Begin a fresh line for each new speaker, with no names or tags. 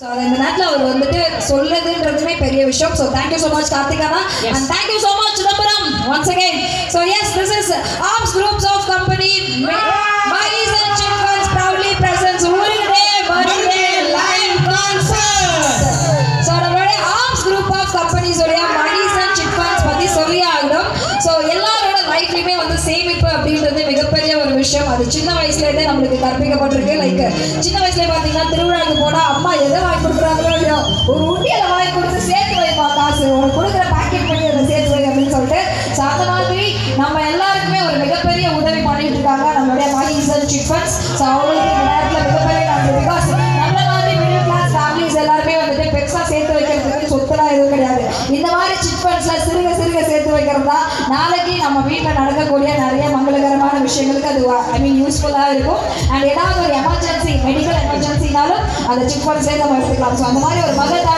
So அது இந்த நேரத்தில் அவர் வந்துட்டு சொல்லுதுன்றதுமே பெரிய விஷயம். So thank you so much கார்த்திகானா and thank you so much Chidambaram once again so yes this is லைஃப்லையுமே வந்து சேமிப்பு அப்படின்றது மிகப்பெரிய ஒரு விஷயம். அது சின்ன வயசுலேருந்தே நம்மளுக்கு கற்பிக்கப்பட்டிருக்கு. லைக் சின்ன வயசுல பார்த்தீங்கன்னா திருவிழாவுக்கு போனால் அம்மா எதை வாங்கி கொடுக்குறாங்களோ இல்லையோ ஒரு உண்டியலை வாங்கி கொடுத்து சேர்த்து வைப்பா காசு. உனக்கு கொடுக்குற பேக்கெட் பண்ணி அதை சேர்த்து வை அப்படின்னு சொல்லிட்டு ஸோ அந்த மாதிரி நம்ம எல்லாருக்குமே ஒரு மிகப்பெரிய உதவி பண்ணிட்டு இருக்காங்க நம்மளுடைய மணிஸ் அண்ட் சிட் ஸோ அவங்களுக்கு இந்த நேரத்தில் மிகப்பெரிய நன்றி. பிகாஸ் நம்மள மாதிரி மிடில் கிளாஸ் ஃபேமிலிஸ் எல்லாருமே வந்துட்டு பெருசாக சேர்த்து வைக்கிறதுக்கு சொத்தெல்லாம் எதுவும் கிடையாது. இந்த மாதிரி சிட் ஃபண்ட்ஸில் சிறுக சிறுக வைக்கிறது தான் நாளைக்கு நம்ம வீட்டில் நடக்கக்கூடிய நிறைய மங்களகரமான விஷயங்களுக்கு அது ஐ மீன் யூஸ்ஃபுல்லாக இருக்கும். அண்ட் ஏதாவது ஒரு எமர்ஜென்சி மெடிக்கல் எமர்ஜென்சினாலும் அந்த சிட் ஃபண்ட்ஸே நம்ம எடுத்துக்கலாம். ஸோ அந்த மாதிரி ஒரு மகத்தான